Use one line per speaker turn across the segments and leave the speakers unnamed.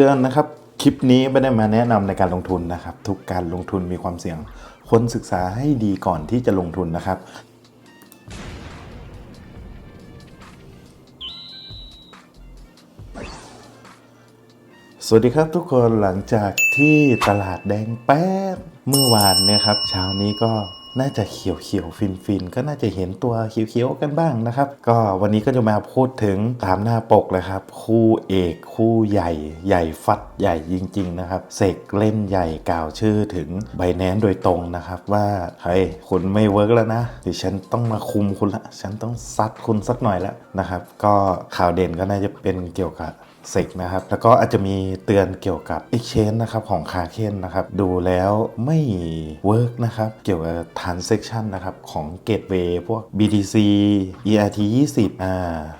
เตือนนะครับ คลิปนี้ไม่ได้มาแนะนำในการลงทุนนะครับ ทุกการลงทุนมีความเสี่ยงควรศึกษาให้ดีก่อนที่จะลงทุนนะครับสวัสดีครับทุกคนหลังจากที่ตลาดแดงแป๊บเมื่อวานเนี่ยครับเช้านี้ก็ น่าจะเขียวเขียวฟินฟินๆก็น่าจะเห็นตัวเขียวเขียวๆกันบ้างนะครับ ก็วันนี้ก็จะมาพูดถึงตามหน้าปกเลยครับ คู่เอกคู่ใหญ่ ใหญ่ฟัดใหญ่จริง ๆ นะครับเสกเล่นใหญ่กล่าวชื่อถึงไบแนนโดยตรงนะครับว่าเฮ้ยคุณไม่เวิร์กแล้วนะดี๋ยวฉันต้องมาคุมคุณละ ฉันต้องซัดคุณสักหน่อยแล้วนะครับ ก็ข่าวเด่นก็น่าจะเป็นเกี่ยวกับ เซกนะครับ แล้วก็อาจจะมีเตือนเกี่ยวกับ Exchange นะครับของคาเคนนะครับ ดูแล้วไม่เวิร์กนะครับ เกี่ยวกับ Transaction นะครับของ Gateway พวก BTC ERT 20อ่า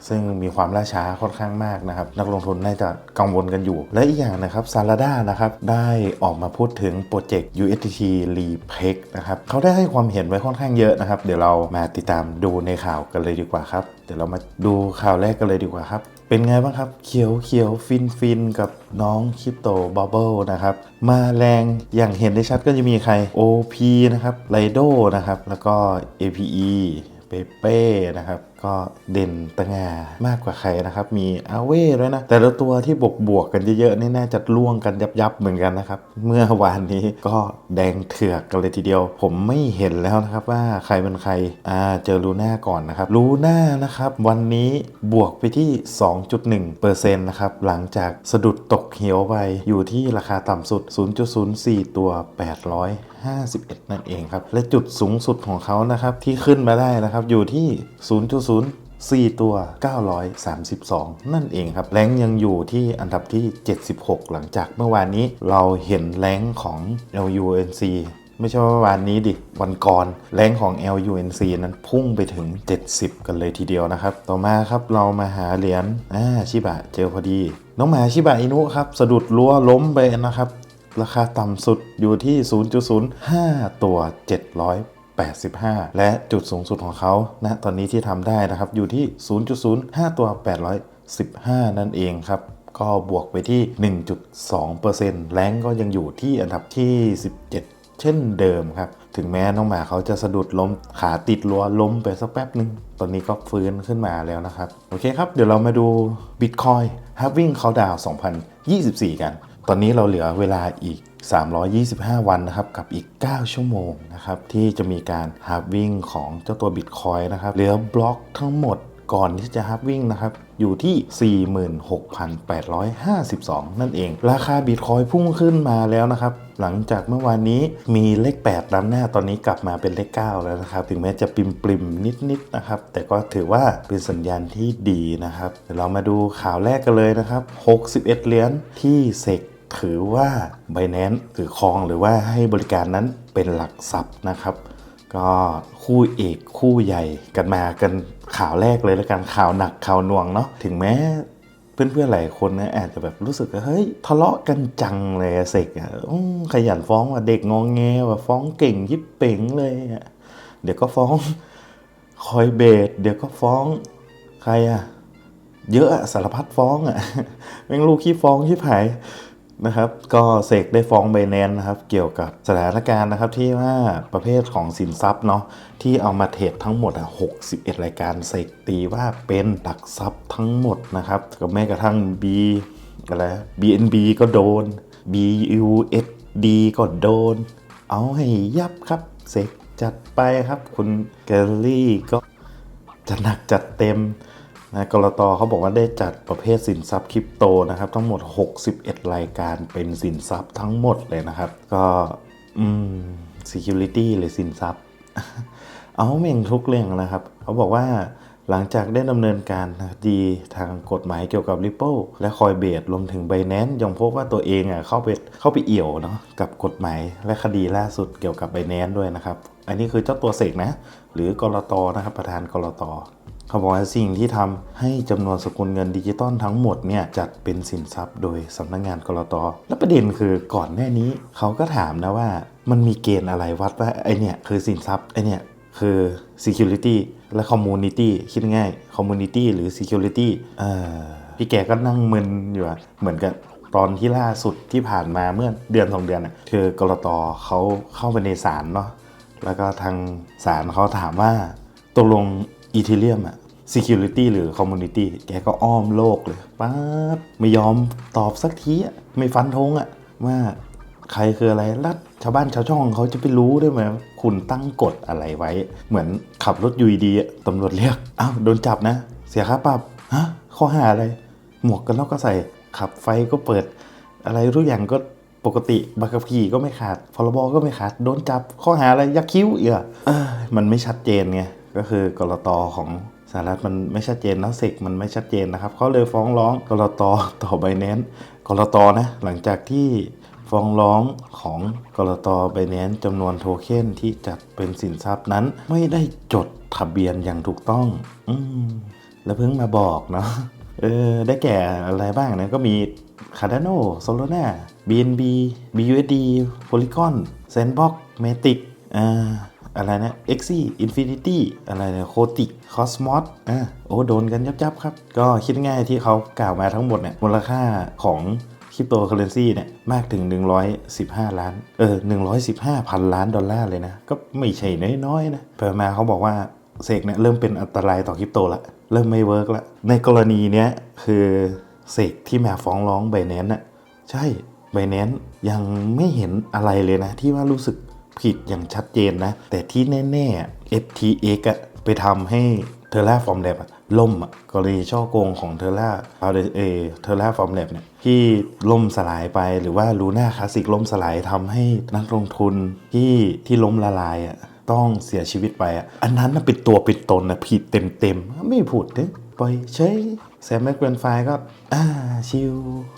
ซึ่งมีความล่าช้าค่อนข้างมากนะครับ นักลงทุนน่าจะกังวลกันอยู่ และอีกอย่างนะครับ Salada นะครับ ได้ออกมาพูดถึงโปรเจกต์ USDT Repeg นะครับเขาได้ให้ความเห็นไว้ค่อนข้างเยอะนะครับ เดี๋ยวเรามาติดตามดูในข่าวกันเลยดีกว่าครับ เดี๋ยวเรามาดูข่าวแรกกันเลยดีกว่าครับ เป็นไงบ้างครับเขียวเขียวฟินฟินกับน้องคริปโตบับเบิลนะครับ มาแรงอย่างเห็นได้ชัดก็จะมีใคร OP นะครับไลโดนะครับ แล้วก็ APE เปเป้นะครับก็เด่นตะงามากกว่าใครนะครับ มีอาเว่ด้วยนะ แต่ละตัวที่บวกบวกกันเยอะๆนี่น่าจะล่วงกันยับยับๆเหมือนกันนะครับ เมื่อวานนี้ก็แดงเถือกกันเลยทีเดียว ผมไม่เห็นแล้วนะครับว่าใครเป็นใครอ่าเจอลูน่าก่อนนะครับลูน่านะครับวันนี้บวกไปที่ 2.1%นะครับหลังจากสะดุดตกเหวไปอยู่ที่ราคาต่ำสุด 0.04 ตัว 800 51 นั่นเองครับ และจุดสูงสุดของเขานะครับที่ขึ้นมาได้นะครับอยู่ที่0.4 ตัว 932 นั่นเองครับ แรงยังอยู่ที่อันดับที่ 76 หลังจากเมื่อวานนี้เราเห็นแรงของ LUNC ไม่ใช่ว่าวันนี้ดิ วันก่อนแรงของ LUNC นั้นพุ่งไปถึง 70 กันเลยทีเดียวนะครับ ต่อมาครับเรามาหาเหรียญอ่าชิบะเจอพอดี น้องหมาชิบะอินุครับ สะดุดรั้วล้มไปนะครับ ราคาต่ำสุดอยู่ที่ 0.05 ตัว 7 85 และจุดสูงสุดของเขานะตอนนี้ที่ทำได้นะครับอยู่ที่ 0.05 ตัว 815 นั่นเองครับก็บวกไปที่ 1.2%แรงก็ยังอยู่ที่อันดับที่ 17 เช่นเดิมครับ ถึงแม้น้องหมาเขาจะสะดุดล้มขาติดรั้วล้มไปสักแป๊บหนึ่ง ตอนนี้ก็ฟื้นขึ้นมาแล้วนะครับ โอเคครับ เดี๋ยวเรามาดู Bitcoin h a v i n g Countdown 2024 กัน ตอนนี้เราเหลือเวลาอีก 325 วันนะครับกับอีก 9 ชั่วโมงนะครับที่จะมีการฮาร์วิ่งของเจ้าตัว Bitcoin นะครับเหลือบล็อกทั้งหมดก่อนที่จะฮาร์วิ่งนะครับ อยู่ที่ 46,852 นั่นเอง ราคา Bitcoin พุ่งขึ้นมาแล้วนะครับ หลังจากเมื่อวานนี้มีเลข8นำหน้าตอนนี้กลับมาเป็นเลข 9 แล้วนะครับ ถึงแม้จะปริมปริมนิดๆนนะครับ แต่ก็ถือว่าเป็นสัญญาณที่ดีนะครับ เดี๋ยวเรามาดูข่าวแรกกันเลยนะครับ 61 เหรียญที่เซก ถือว่า b บ n a n c e ถือครองหรือว่าให้บริการนั้นเป็นหลักทรัพย์นะครับ ก็คู่เอกคู่ใหญ่กันมากันข่าวแรกเลยแล้วกันข่าวหนักข่าวน่วงเนาะถึงแม้เพื่อนๆหลายคนนะอาจจะแบบรู้สึกว่าเฮ้ยทะเลาะกันจังเลยเสกอะขยันฟ้องว่าเด็กงองแงว่าฟ้องเก่งยิบเป่งเลยอะเดี๋ยวก็ฟ้องคอยเบสเดี๋ยวก็ฟ้องใครอะเยอะสารพัดฟ้องอะแม่งลูกขี้ฟ้องที่ผาย นะครับก็เสกได้ฟ้องไบแนนนะครับเกี่ยวกับสถานการณ์นะครับที่ว่าประเภทของสินทรัพย์เนาะที่เอามาเทรดทั้งหมดอะ61 รายการเสกตีว่าเป็นหลักทรัพย์ทั้งหมดนะครับก็แม้กระทั่ง B อะไร BNB ก็โดน BUSD ก็โดน เอาให้ยับครับเสกจัดไปครับ คุณแกลลี่ก็จัดหนักจัดเต็ม นะกรตเขาบอกว่าได้จัดประเภทสินทรัพย์คริปโตนะครับทั้งหมด 61 รายการเป็นสินทรัพย์ทั้งหมดเลยนะครับ ก็อืม security หรือสินทรัพย์ เอาเม่งทุกเรื่องนะครับ เขาบอกว่าหลังจากได้ดำเนินการดีทางกฎหมายเกี่ยวกับ Ripple และคอยเบสรวมถึง Binance ยังพบว่าตัวเองอะเข้าไปเข้าไปเอี่ยวเนาะกับกฎหมายและคดีล่าสุดเกี่ยวกับ Binance ด้วยนะครับ อันนี้คือเจ้าตัวเสกนะ หรือกรตนะครับประธานกรต เขาบอกว่าสิ่งที่ทำให้จำนวนสกุลเงินดิจิตอลทั้งหมดเนี่ยจัดเป็นสินทรัพย์โดยสำนักงงานกรตและประเด็นคือก่อนหน้านี้เขาก็ถามนะว่ามันมีเกณฑ์อะไรวัดว่าไอเนี่ยคือสินทรัพย์ไอเนี่ยคือ security และ community คิดง่าย community หรือ security เอ่อพี่แกก็นั่งมึนอยู่อะเหมือนกับตอนที่ล่าสุดที่ผ่านมาเมื่อเดือนสองเดือนน่ะคือกรตเขาเข้าไปในศาลเนาะแล้วก็ทางศาลเขาถามว่าตกลง อีเทเรียมอะ Security หรือ Community แกก็อ้อมโลกเลยป๊าบไม่ยอมตอบสักทีอะไม่ฟันธงอะว่าใครคืออะไรแล้วชาวบ้านชาวช่องเขาจะไปรู้ได้ไหมคุณตั้งกฎอะไรไว้ เหมือนขับรถยูดีอะตำรวจเรียกอ้าวโดนจับนะ เสียค่าปรับฮะข้อหาอะไร หมวกกันน็อกก็ใส่ขับไฟก็เปิด อะไรทุกอย่างก็ปกติบัตรขี่ก็ไม่ขาดพรบก็ไม่ขาดโดนจับข้อหาอะไรยักคิ้วอีกอะเอ้ยมันไม่ชัดเจนไง ก็คือกรตของสหรัฐมันไม่ชัดเจนนะเสกมันไม่ชัดเจนนะครับเขาเลยฟ้องร้องกรตต่อไบแนนกรตนะหลังจากที่ฟ้องร้องของกรตไบแนนจำนวนโทเค็นที่จัดเป็นสินทรัพย์นั้น ไม่ได้จดทะเบียนอย่างถูกต้อง อืมแล้วเพิ่งมาบอกเนาะเออได้แก่อะไรบ้างนะก็มี Cardano Solana BNB BUSD Polygon Sandbox Matic อ่า อะไรนะ Xe Infinity อะไรนะ Kotic Cosmos อ่าโอ้โดนกันยับๆครับ ก็คิดง่ายที่เขากล่าวมาทั้งหมดเนี่ยมูลค่าของคริปโตเคอเรนซีเนี่ยมากถึง 115 ล้าน เออ 115 พันล้านดอลลาร์เลยนะ ก็ไม่ใช่น้อยๆนะเพิ่มาเขาบอกว่าเสกเนี่ยเริ่มเป็นอันตรายต่อคริปโตละ เริ่มไม่เวิร์กละ ในกรณีเนี้ยคือเสกที่มาฟ้องร้องไบแนนน่ะใช่ไบแนนยังไม่เห็นอะไรเลยนะ ที่ว่ารู้สึก ผิดอย่างชัดเจนนะ แต่ที่แน่ๆ FTX อะไปทำให้เทอร่าฟอร์มแลบล่มกรณีช่อโกงของเทอร่าเอาเอเทอร่าฟอร์มแลบเนี่ยที่ล่มสลายไปหรือว่าลูน่าคลาสสิกล่มสลายทำให้นักลงทุนที่ที่ล้มละลายอะต้องเสียชีวิตไปอะอันนั้นเป็นตัวเป็นตนนะผิดเต็มเต็มๆไม่พูดถึงปล่อยเฉยแซมแม็กเวนไฟก็อ่าชิว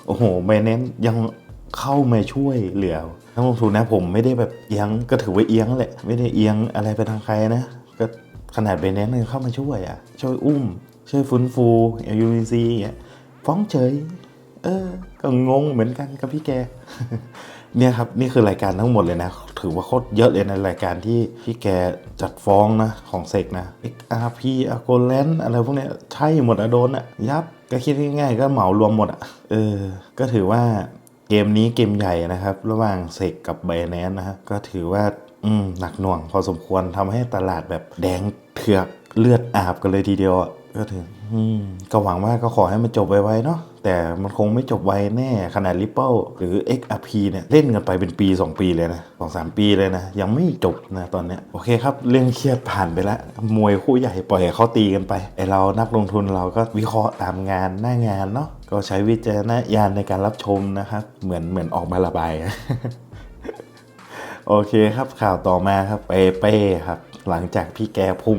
โอ้โหไบแนนยังเข้ามาช่วยเหลือ นักลงทุนนะผมไม่ได้แบบเอียงก็ถือว่าเอียงแหละ ไม่ได้เอียงอะไรไปทางใครนะ ก็ขนาดไบแนนเข้ามาช่วยอะ ช่วยอุ้ม ช่วยฟื้นฟูเอลยูซีอย่างเงี้ยฟ้องเฉย เออ ก็งงเหมือนกันกับพี่แก เนี่ยครับ นี่คือรายการทั้งหมดเลยนะ ถือว่าโคตรเยอะเลยในรายการที่พี่แกจัดฟ้องนะ ของเซกนะ XRP a g o l a n อะไรพวกเนี้ยใช่หมดอะโดนอะยับก็คิดง่ายๆก็เหมารวมหมดอะเออ ก็ถือว่า เกมนี้เกมใหญ่นะครับ ระหว่างเซกกับไบแนนนะฮะก็ถือว่าอืมหนักหน่วงพอสมควรทำให้ตลาดแบบแดงเถือกเลือดอาบกันเลยทีเดียวก็ถือืมก็หวังว่าก็ขอให้มันจบไวๆเนาะ แต่มันคงไม่จบไวแน่ขนาด Ripple หรือ XRP เนี่ยเล่นกันไปเป็นปี 2 ปีเลยนะสองสามปีเลยนะ ยังไม่จบนะตอนเนี้ยโอเคครับ เรื่องเครียดผ่านไปแล้วมวยคู่ใหญ่ปล่อยให้เขาตีกันไปไอเรานักลงทุนเราก็วิเคราะห์ตามงานหน้างานเนาะก็ใช้วิจารณญาณในการรับชมนะครับเหมือนเหมือนออกมาระบายโอเคครับข่าวต่อมาครับเปเป้ครับ หลังจากพี่แกพุ่ง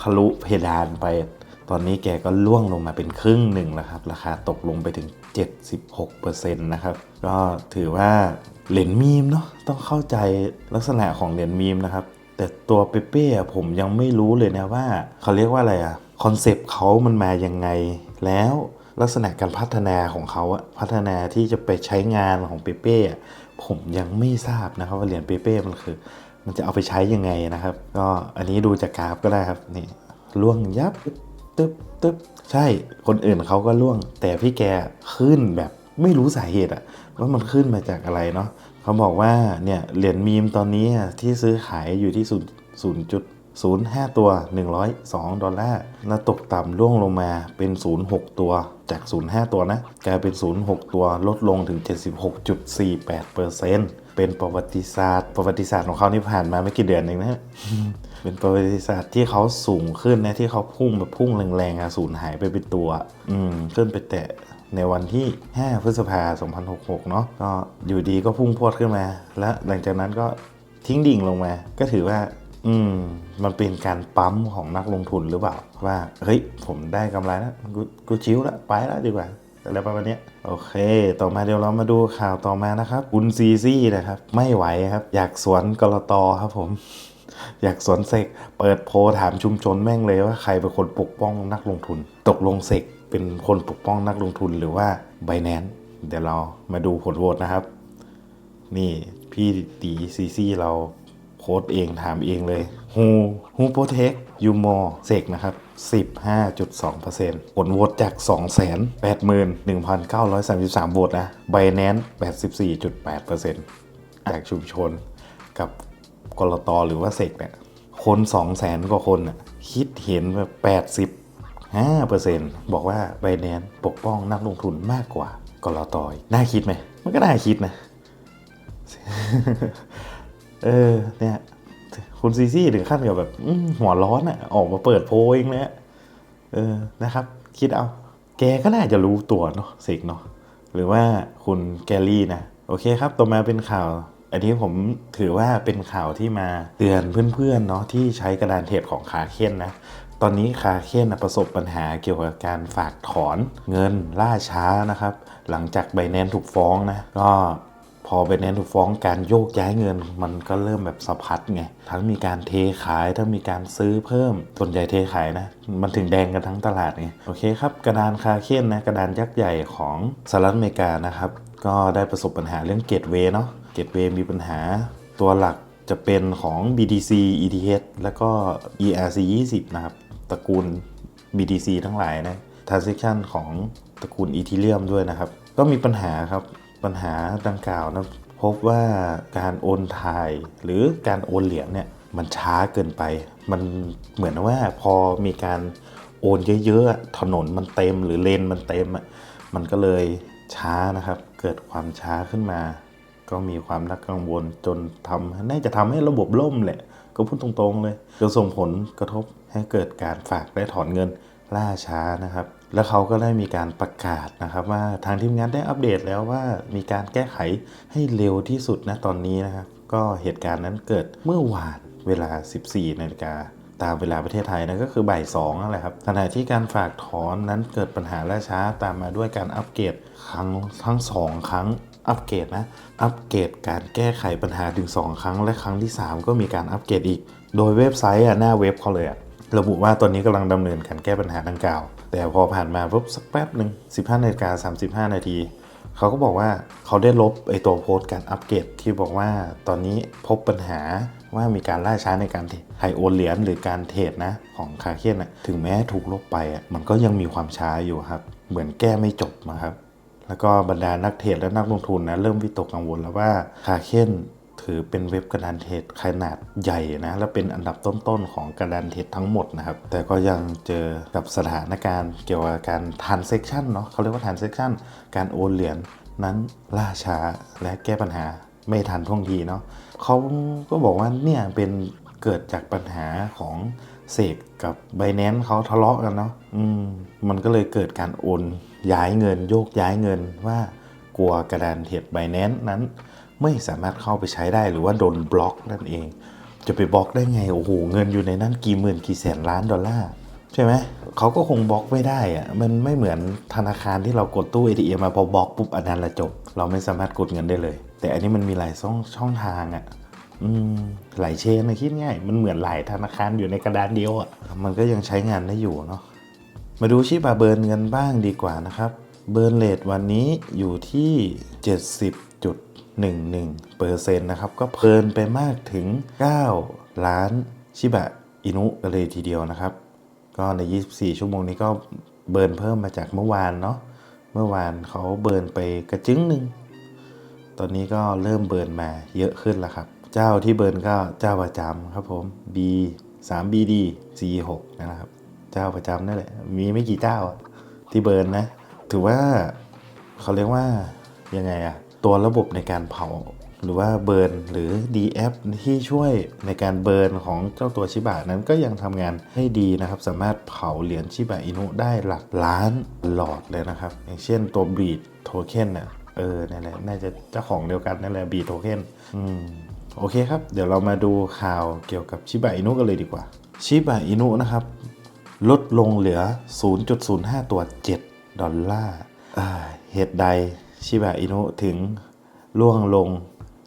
ทะลุเพดานไป ตอนนี้แกก็ล่วงลงมาเป็นครึ่งหนึ่งแล้วครับ ราคาตกลงไปถึง 76%นะครับ ก็ถือว่าเหรียญมีมเนาะต้องเข้าใจลักษณะของเหรียญมีมนะครับ แต่ตัวเปเป้ผมยังไม่รู้เลยนะว่า เขาเรียกว่าอะไรอะคอนเซปต์เขามันมายังไง แล้วลักษณะการพัฒนาของเขาอะพัฒนาที่จะไปใช้งานของเปเป้ผมยังไม่ทราบนะครับว่าเหรียญเปเป้มันคือ มันจะเอาไปใช้ยังไงนะครับ ก็อันนี้ดูจากกราฟก็ได้ครับนี่ล่วงยับ ตึ๊บตึ๊บใช่คนอื่นเขาก็ล่วง แต่พี่แกขึ้นแบบไม่รู้สาเหตุอะว่ามันขึ้นมาจากอะไรเนาะเขาบอกว่าเนี่ยเหรียญมีมตอนนี้อะที่ซื้อขายอยู่ที่ศูนย์ศูนย์จุด05ตัว 102 ดอลลาร์แล้วตกต่ำร่วงลงมาเป็น 06 ตัวจาก 05 ตัวนะ กลายเป็น 06 ตัวลดลงถึง 76.48เปอร์เซ็นต์เป็นประวัติศาสตร์ ประวัติศาสตร์ของเขาที่ผ่านมาไม่กี่เดือนเองนะ เป็นประวัติศาสตร์ที่เขาสูงขึ้นนะที่เขาพุ่งแบบพุ่งแรงๆอะสูญหายไปเป็นตัว อืมขึ้นไปแตะในวันที่ 5 พฤษภาคม 2066 เนาะก็อยู่ดีก็พุ่งพรวดขึ้นมา แล้วหลังจากนั้นก็ทิ้งดิ่งลงมา ก็ถือว่า อืม มันเป็นการปั๊มของนักลงทุนหรือเปล่า ว่า เฮ้ย ผมได้กำไรแล้วกูกูชิวแล้วไปแล้วดีกว่าอะไรประมาณนี้โอเค ต่อมาเดี๋ยวเรามาดูข่าวต่อมานะครับ คุณซีซี่นะครับ ไม่ไหวครับ อยากสวนกรตครับผม อยากสวนเสกเปิดโพลถามชุมชนแม่งเลยว่าใครเป็นคนปกป้องนักลงทุน ตกลงเสกเป็นคนปกป้องนักลงทุนหรือว่าไบแนนเดี๋ยวเรามาดูผลโหวตนะครับ นี่พี่ตีซีซีเราโค้ดเองถามเองเลย Who Who Protect You More เสกนะครับ15.2%ผลโหวตจาก 281,933โหวตนะ Binance 84.8%จากชุมชนกับ กรตหรือว่าเสกเนี่ยคน200,000กว่าคนน่ะคิดเห็นแบบ85%บอกว่า Binance ปกป้องนักลงทุนมากกว่ากรตอีกน่าคิดไหมมันก็น่าคิดนะ เออเนี่ยคุณซีซี่ถึงขั้นกับแบบหัวร้อนอะ่ะออกมาเปิดโพลเองเลยอะเออนะครับ คิดเอา แกก็น่าจะรู้ตัวเนาะเสกเนาะหรือว่าคุณแกลลี่นะ โอเคครับ ต่อมาเป็นข่าว อันนี้ผมถือว่าเป็นข่าวที่มาเตือนเพื่อนๆเนาะที่ใช้กระดานเทรดของคาเคนนะตอนนี้คาเคนนประสบปัญหาเกี่ยวกับการฝากถอนเงินล่าช้านะครับ หลังจากไบแนนถูกฟ้องนะก็พอไบแนนถูกฟ้องการโยกย้ายเงิน มันก็เริ่มแบบสะพัดไงทั้งมีการเทขายทั้งมีการซื้อเพิ่มส่วนใหญ่เทขายนะ มันถึงแดงกันทั้งตลาดไงโอเคครับ กระดานคาเคนนะกระดานยักษ์ใหญ่ของสหรัฐอเมริกานะครับ ก็ได้ประสบปัญหาเรื่องเกตเวเนาะ เกตเวย์มีปัญหา ตัวหลักจะเป็นของ BTC ETH แล้วก็ ERC 20นะครับ ตระกูล BTC ทั้งหลายนะ transaction ของตระกูล Ethereum ด้วยนะครับ ก็มีปัญหาครับ ปัญหาดังกล่าวนะ พบว่าการโอนทายหรือการโอนเหรียญเนี่ยมันช้าเกินไป มันเหมือนว่าพอมีการโอนเยอะๆ ถนนมันเต็มหรือเลนมันเต็มอะมันก็เลยช้านะครับ เกิดความช้าขึ้นมา ก็มีความนักกังวลจนทำน่าจะทำให้ระบบล่มแหละ ก็พูดตรงๆเลยจนส่งผลกระทบให้เกิดการฝากและถอนเงินล่าช้านะครับ แล้วเขาก็ได้มีการประกาศนะครับ ว่าทางทีมงานได้อัปเดตแล้วว่ามีการแก้ไขให้เร็วที่สุดนะตอนนี้นะครับ ก็เหตุการณ์นั้นเกิดเมื่อวานเวลา 14นาฬิกาตามเวลาประเทศไทยนะก็คือบ่ายสองนั่นแหละครับขณะที่การฝากถอนนั้นเกิดปัญหาล่าช้าตามมาด้วยการอัปเกรดครั้งทั้งสองครั้ง อัปเกรดนะ อัปเกรดการแก้ไขปัญหาถึง 2 ครั้ง และครั้งที่ 3 ก็มีการอัปเกรดอีก โดยเว็บไซต์อะหน้าเว็บเขาเลยอะระบุว่าตอนนี้กำลังดำเนินการแก้ปัญหาดังกล่าว แต่พอผ่านมาปุ๊บสักแป๊บหนึ่ง15นาฬิกา35 นาทีเขาก็บอกว่าเขาได้ลบไอตัวโพสต์การอัปเกรดที่บอกว่าตอนนี้พบปัญหาว่ามีการล่าช้าในการเทรดไฮโอนเหรียญหรือการเทรดนะของคาเคนนะถึงแม้ถูกลบไปมันก็ยังมีความช้าอยู่ครับ เหมือนแก้ไม่จบนะครับ แล้วก็บรรดานักเทรดและนักลงทุนนะเริ่มวิตกกังวลแล้วว่าคาเคนถือเป็นเว็บกระดานเทรดขนาดใหญ่นะและเป็นอันดับต้นๆของกระดานเทรดทั้งหมดนะครับ แต่ก็ยังเจอกับสถานการณ์เกี่ยวกับการ transaction เนาะเขาเรียกว่า transaction การโอนเหรียญนั้นล่าช้าและแก้ปัญหาไม่ทันท่วงทีเนาะเขาก็บอกว่าเนี่ยเป็นเกิดจากปัญหาของ เสกกับ b บ n a n c e เขาทะเลาะกันเนาะอืมมันก็เลยเกิดการโอนย้ายเงินโยกย้ายเงินว่ากลัวกระดานเทรด b บ n a n c e นั้น ไม่สามารถเข้าไปใช้ได้หรือว่าโดนบล็อกนั่นเอง จะไปบล็อกได้ไงโอ้โหเงินอยู่ในนั้นกี่หมื่นกี่แสนล้านดอลลาร์ใช่ไหมเขาก็คงบล็อกไม่ได้อะมันไม่เหมือนธนาคารที่เรากดตู้ ATM มาพอบล็อกปุ๊บอันนั้นละจบ เราไม่สามารถกดเงินได้เลย แต่อันนี้มันมีหลายช่องช่องทางอะ หลายเชนนะคิดง่าย มันเหมือนหลายธนาคารอยู่ในกระดานเดียวอะมันก็ยังใช้งานได้อยู่เนาะ มาดูชิบาเบิร์นกันบ้างดีกว่านะครับ เบิร์นเลทวันนี้อยู่ที่ 70.11เปอร์เซ็นต์นะครับ ก็เพลินไปมากถึง 9 ล้านชิบะอินุกันเลยทีเดียวนะครับ ก็ใน 24 ชั่วโมงนี้ก็เบิร์นเพิ่มมาจากเมื่อวานเนาะ เมื่อวานเขาเบิร์นไปกระจึงหนึ่ง ตอนนี้ก็เริ่มเบิร์นมาเยอะขึ้นแล้วครับ เจ้าที่เบิร์นก็เจ้าประจำครับผม B 3 BD C 6นะครับ เจ้าประจำนั่นแหละ มีไม่กี่เจ้าที่เบิร์นนะ ถือว่าเขาเรียกว่ายังไงอะตัวระบบในการเผาหรือว่าเบิร์นหรือ DF ที่ช่วยในการเบิร์นของเจ้าตัวชิบะนั้นก็ยังทำงานให้ดีนะครับ สามารถเผาเหรียญชิบะอินุได้หลักล้านหลอดเลยนะครับ อย่างเช่นตัวบีดโทเค็นน่ะเออนั่นแหละน่าจะเจ้าของเดียวกันนั่นแหละบีโทเค็นอืม โอเคครับ เดี๋ยวเรามาดูข่าวเกี่ยวกับชิบะอินุกันเลยดีกว่า ชิบะอินุนะครับ ลดลงเหลือ 0.05 ตัว 7 ดอลลาร์เหตุใดชิบะอินุถึงล่วงลง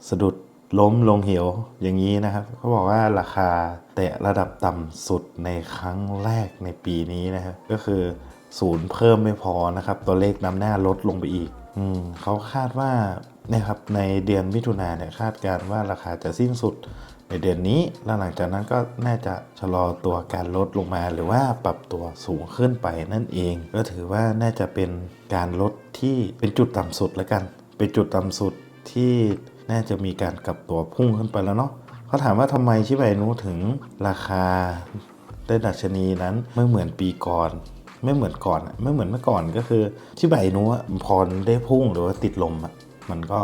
สะดุดล้มลงเหวอย่างนี้นะครับ เขาบอกว่าราคาแตะระดับต่ำสุดในครั้งแรกในปีนี้นะครับ ก็คือศูนย์เพิ่มไม่พอนะครับ ตัวเลขนำหน้าลดลงไปอีก อืมเขาคาดว่า นี่ยครับในเดือนมิถุนาเนี่ยคาดการว่าราคาจะสิ้นสุดในเดือนนี้แล้วหลังจากนั้นก็น่าจะชะลอตัวการลดลงมา หรือว่าปรับตัวสูงขึ้นไปนั่นเอง ก็ถือว่าน่าจะเป็นการลดที่เป็นจุดต่ำสุดแล้วกัน เป็นจุดต่ำสุดที่น่าจะมีการกลับตัวพุ่งขึ้นไปแล้วเนาะเขาถามว่าทำไมชิบะอินุถึงราคาได้ดัชนีนั้นไม่เหมือนปีก่อนไม่เหมือนก่อนไม่เหมือนเมื่อก่อนก็คือชิบะอินุพอได้พุ่งหรือว่าติดลมอะ มันก็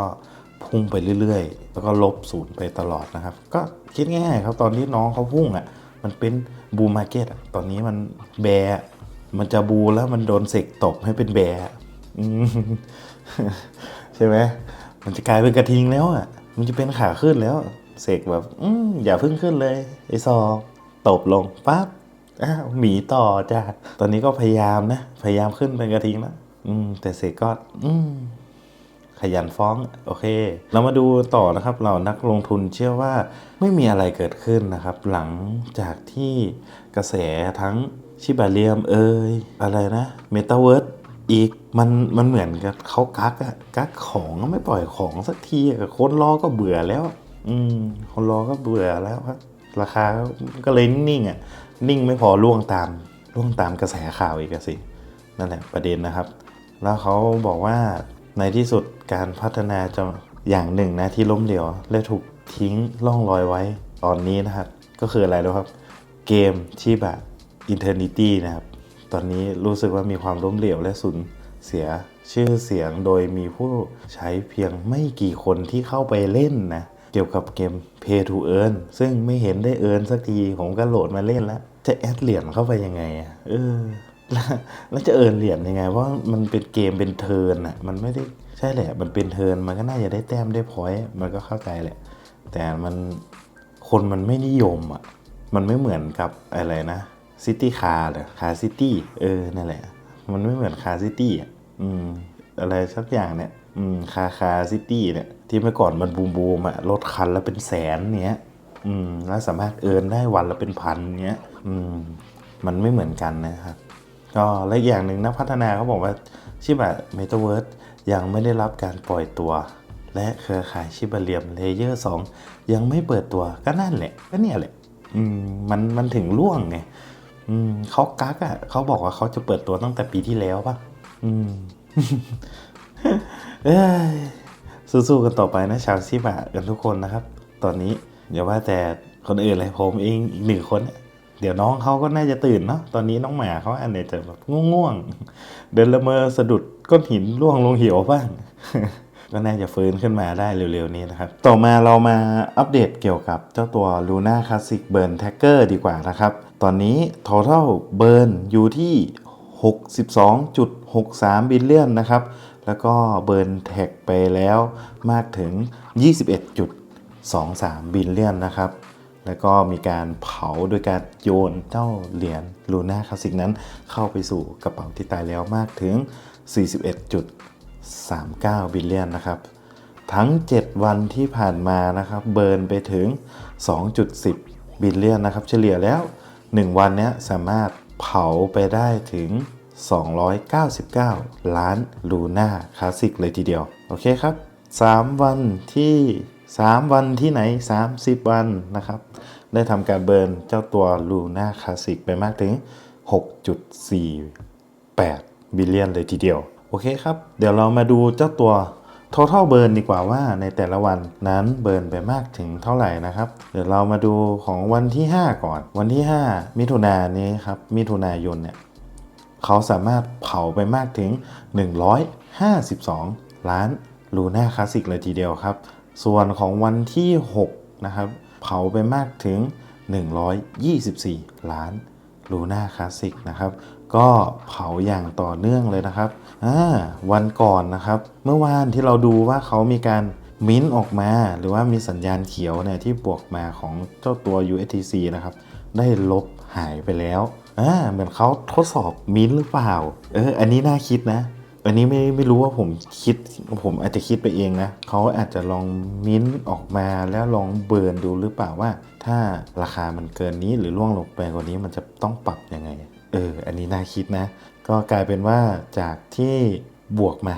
พุ่งไปเรื่อยๆ แล้วก็ลบศูนย์ไปตลอดนะครับ ก็คิดง่ายๆครับตอนที่น้องเขาพุ่งอะมันเป็นบูมาร์เก็ตอะตอนนี้มันแบร์อะมันจะบูแล้วมันโดนเสกตบให้เป็นแบร์อะใช่ไหมมันจะกลายเป็นกระทิงแล้วอะ มันจะเป็นขาขึ้นแล้ว เสกแบบ อืมอย่าเพิ่งขึ้นเลยไอซอตบลงปั๊บอ้าวหมีต่อจ้ะตอนนี้ก็พยายามนะ พยายามขึ้นเป็นกระทิงแล้วอืม แต่เสกก็ อืม ขยันฟ้องโอเค เรามาดูต่อนะครับเรานักลงทุนเชื่อว่าไม่มีอะไรเกิดขึ้นนะครับ หลังจากที่กระแสทั้งชิบาเลียมเอ่ยอะไรนะเมตาเวิร์สอีกมันมันเหมือนกับเขากักอะกักของไม่ปล่อยของสักทีคนรอก็เบื่อแล้ว อืมคนรอก็เบื่อแล้วครับราคาก็เลยนิ่งอะนิ่งไม่พอล่วงตามล่วงตามกระแสข่าวอีกสินั่นแหละประเด็นนะครับ แล้วเขาบอกว่าในที่สุด การพัฒนาจะอย่างหนึ่งนะที่ล้มเหลวและถูกทิ้งล่องรอยไว้ตอนนี้นะครับ ก็คืออะไรรู้ครับ เกมที่แบบอินเทอร์นิตี้นะครับ ตอนนี้รู้สึกว่ามีความล้มเหลวและสูญเสียชื่อเสียงโดยมีผู้ใช้เพียงไม่กี่คนที่เข้าไปเล่นนะ เกี่ยวกับเกม Pay to Earn ซึ่งไม่เห็นได้เอิร์นสักที ผมก็โหลดมาเล่นแล้ว จะแอดเหรียญเข้าไปยังไงอะเออแล้วแล้วจะเอิร์นเหรียญยังไง เพราะมันเป็นเกมเป็นเทิร์นอะ มันไม่ได้ ใช่แหละ มันเป็นเทินมันก็น่าจะได้แต้มได้พอยต์มันก็เข้าใจแหละ แต่มันคนมันไม่นิยมอะ มันไม่เหมือนกับอะไรนะซิตี้คาร์เหรอคาร์ซิตี้เออนั่นแหละ มันไม่เหมือนคาร์ซิตี้อะอืมอะไรสักอย่างเนี่ยอืมคาคาซิตี้เนี่ยที่เมื่อก่อนมันบูมบูมอะรถคันละเป็นแสนเนี้ยอืมแล้วสามารถเอินได้วันละเป็นพันเนี้ยอืมมันไม่เหมือนกันนะครับ ก็และอีกอย่างหนึ่งนักพัฒนาเขาบอกว่าชิบะเมตาเวิร์ส ยังไม่ได้รับการปล่อยตัว และเครือข่ายชิบะเลียมเลเยอร์2ยังไม่เปิดตัวก็นั่นแหละ ก็เนี่ยแหละมมันมันถึงล่วงไงเขากักอะเขาบอกว่าเขาจะเปิดตัวตั้งแต่ปีที่แล้วป่ะอืมสู้ๆกันต่อไปนะชาวชิบะกันทุกคนนะครับ ตอนนี้อย่าว่าแต่คนอื่นเลยผมเองอีกหนึ่งคน เดี๋ยวน้องเขาก็น่าจะตื่นเนาะตอนนี้น้องหมาเขาอันเนี้ยจะแบบง่วงๆ เดินละเมอสะดุดก้อนหินล่วงลงเหวบ้าง ก็น่าจะฟื้นขึ้นมาได้เร็วๆนี้นะครับ ต่อมาเรามาอัปเดตเกี่ยวกับเจ้าตัว Luna Classic Burn Tracker ดีกว่านะครับ ตอนนี้ total burn อยู่ที่ 62.63 บิลเลียนนะครับ แล้วก็เบิร์นแท็กไปแล้วมากถึง 21.23 บิลเลียนนะครับ แล้วก็มีการเผาโดยการโยนเจ้าเหรียญลูน่าคลาสสิกนั้น เข้าไปสู่กระเป๋าที่ตายแล้วมากถึง 41.39 บิลเลียนนะครับ ทั้ง 7 วันที่ผ่านมานะครับ เบิร์นไปถึง 2.10 บิลเลียนนะครับ เฉลี่ยแล้ว 1 วันนี้สามารถเผาไปได้ถึง 299 ล้านลูน่าคลาสสิกเลยทีเดียว โอเคครับ 3 วันที่ 3 วันที่ไหน 30 วันนะครับ ได้ทำการเบิร์นเจ้าตัวลูน่าคลาสสิกไปมากถึง 6.48 บิลเลียนเลยทีเดียว โอเคครับ เดี๋ยวเรามาดูเจ้าตัว total burn ดีกว่าว่าในแต่ละวันนั้นเบิร์นไปมากถึงเท่าไหร่นะครับ เดี๋ยวเรามาดูของวันที่ 5 ก่อน วันที่ 5 มิถุนายนนี้ครับ มิถุนายนเนี่ยเขาสามารถเผาไปมากถึง 152 ล้านลูน่าคลาสสิกเลยทีเดียวครับ ส่วนของวันที่ 6 นะครับ เผาไปมากถึง 124 ล้านลูน่าคลาสสิกนะครับ ก็เผาอย่างต่อเนื่องเลยนะครับอ่าวันก่อนนะครับ เมื่อวานที่เราดูว่าเขามีการมิ้นท์ออกมา หรือว่ามีสัญญาณเขียวเนี่ยที่บวกมาของเจ้าตัว USTC นะครับ ได้ลบหายไปแล้วอ่าเหมือนเขาทดสอบมิ้นท์หรือเปล่า เออ อันนี้น่าคิดนะ อันนี้ไม่ไม่รู้ว่าผมคิดผมอาจจะคิดไปเองนะเขาอาจจะลองมิ้นท์ออกมาแล้วลองเบิร์นดูหรือเปล่าว่า ถ้าราคามันเกินนี้หรือล่วงลงไปกว่านี้มันจะต้องปรับยังไง เออ อันนี้น่าคิดนะ ก็กลายเป็นว่าจากที่บวกมา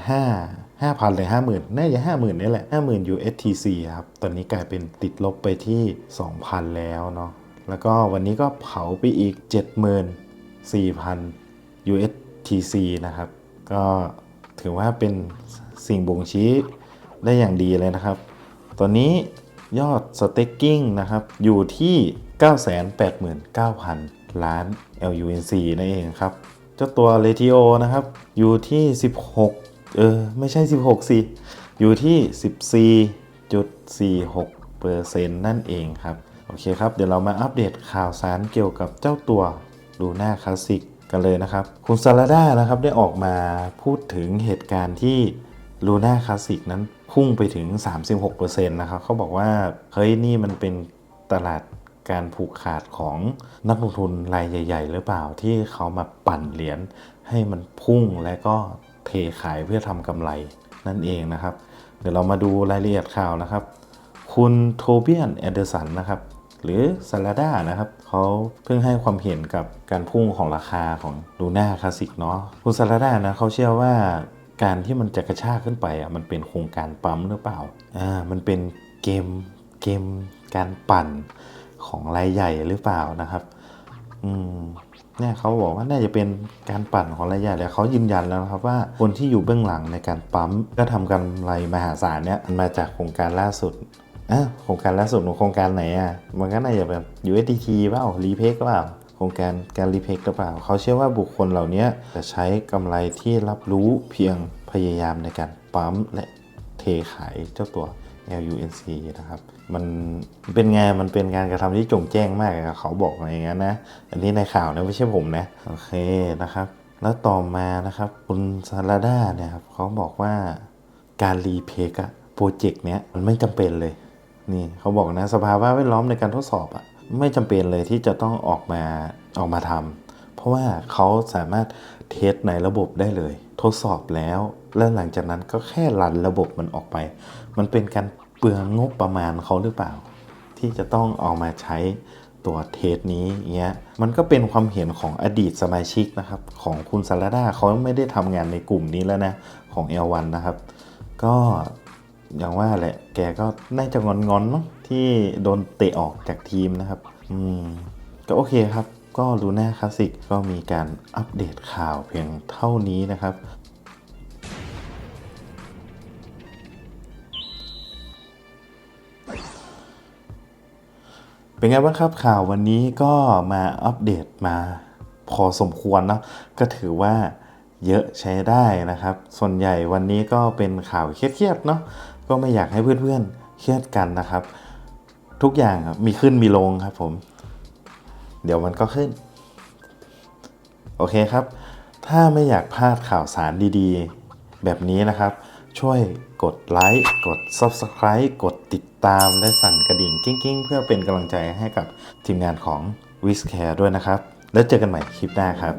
5 5,000เลย50,000 น่าจะ 50,000นี่แหละ 50,000 USTC ครับ ตอนนี้กลายเป็นติดลบไปที่ 2,000 แล้วเนาะแล้วก็วันนี้ก็เผาไปอีก 74,000 USTC นะครับ ก็ถือว่าเป็นสิ่งบ่งชี้ได้อย่างดีเลยนะครับ ตอนนี้ยอด staking นะครับ อยู่ที่ 989,000 ล้าน LUNC นั่นเองครับ เจ้าตัว Ratio นะครับ อยู่ที่ 16 เออ ไม่ใช่ 16 สิ อยู่ที่ 14.46เปอร์เซ็นต์นั่นเองครับ โอเคครับ เดี๋ยวเรามาอัปเดตข่าวสารเกี่ยวกับเจ้าตัวดูหน้าคลาสสิก กันเลยนะครับ คุณซาลาด้านะครับได้ออกมาพูดถึงเหตุการณ์ที่ลูน่าคลาสสิกนั้นพุ่งไปถึง 36%นะครับเขาบอกว่าเฮ้ยนี่มันเป็นตลาดการผูกขาดของนักลงทุนรายใหญ่ ๆ หรือเปล่าที่เขามาปั่นเหรียญให้มันพุ่งและก็เทขายเพื่อทำกำไรนั่นเองนะครับ เดี๋ยวเรามาดูรายละเอียดข่าวนะครับ คุณโทเบียนแอนเดอร์สันนะครับ หรือซาลาด้านะครับเขาเพิ่งให้ความเห็นกับการพุ่งของราคาของลูน่าคลาสสิกเนาะคุณซาลาด้านะเขาเชื่อว่าการที่มันจะกระชากขึ้นไปอะมันเป็นโครงการปั๊มหรือเปล่าอ่ามันเป็นเกมเกมการปั่นของรายใหญ่หรือเปล่านะครับอืมเนี่ยเขาบอกว่าน่าจะเป็นการปั่นของรายใหญ่แล้วเขายืนยันแล้วนะครับว่าคนที่อยู่เบื้องหลังในการปั๊มก็ทำกำไรมหาศาลเนี่ยมาจากโครงการล่าสุด อะโครงการล่าสุดของโครงการไหนอะ มันก็น่าจะแบบ USDT เปล่ารีเพกเปล่าโครงการการรีเพกหรือเปล่า เขาเชื่อว่าบุคคลเหล่านี้จะใช้กำไรที่รับรู้เพียงพยายามในการปั๊มและเทขายเจ้าตัว LUNC นะครับ มันเป็นไงานมันเป็นการกระทำที่จงแจ้งมาก เขาบอกมาอย่างนั้นนะ อันนี้ในข่าวนะไม่ใช่ผมนะ โอเคนะครับ แล้วต่อมานะครับ คุณซาลาด้าเนี่ยครับเขาบอกว่าการรีเพกอะโปรเจกต์เนี้ยมันไม่จำเป็นเลย นี่เขาบอกนะสภาวะแวดล้อมในการทดสอบอะไม่จำเป็นเลยที่จะต้องออกมาออกมาทำเพราะว่าเขาสามารถเทสในระบบได้เลย ทดสอบแล้ว และหลังจากนั้นก็แค่รันระบบมันออกไป มันเป็นการเปลืองงบประมาณเขาหรือเปล่า ที่จะต้องเอามาใช้ตัวเทสนี้เงี้ยมันก็เป็นความเห็นของอดีตสมาชิกนะครับ ของคุณซาลาดาเขาไม่ได้ทำงานในกลุ่มนี้แล้วนะ ของ L1 นะครับ ก็ อย่างว่าแหละ แกก็น่าจะงอนๆมั้งที่โดนเตะออกจากทีมนะครับ อืม ก็โอเคครับ ก็ลูน่าคลาสสิกก็มีการอัปเดตข่าวเพียงเท่านี้นะครับเป็นไงบ้างครับข่าววันนี้ก็มาอัปเดตมาพอสมควรเนอะก็ถือว่าเยอะใช้ได้นะครับ ส่วนใหญ่วันนี้ก็เป็นข่าวเครียดๆเนาะ ก็ไม่อยากให้เพื่อนๆเครียดกันนะครับ ทุกอย่างมีขึ้นมีลงครับผม เดี๋ยวมันก็ขึ้น โอเคครับ ถ้าไม่อยากพลาดข่าวสารดีๆ แบบนี้นะครับ ช่วยกดไลค์กด Subscribe กดติดตามและสั่นกระดิ่งกิ้งๆ เพื่อเป็นกำลังใจให้กับทีมงานของ w i s c a r e ด้วยนะครับ แล้วเจอกันใหม่คลิปหน้าครับ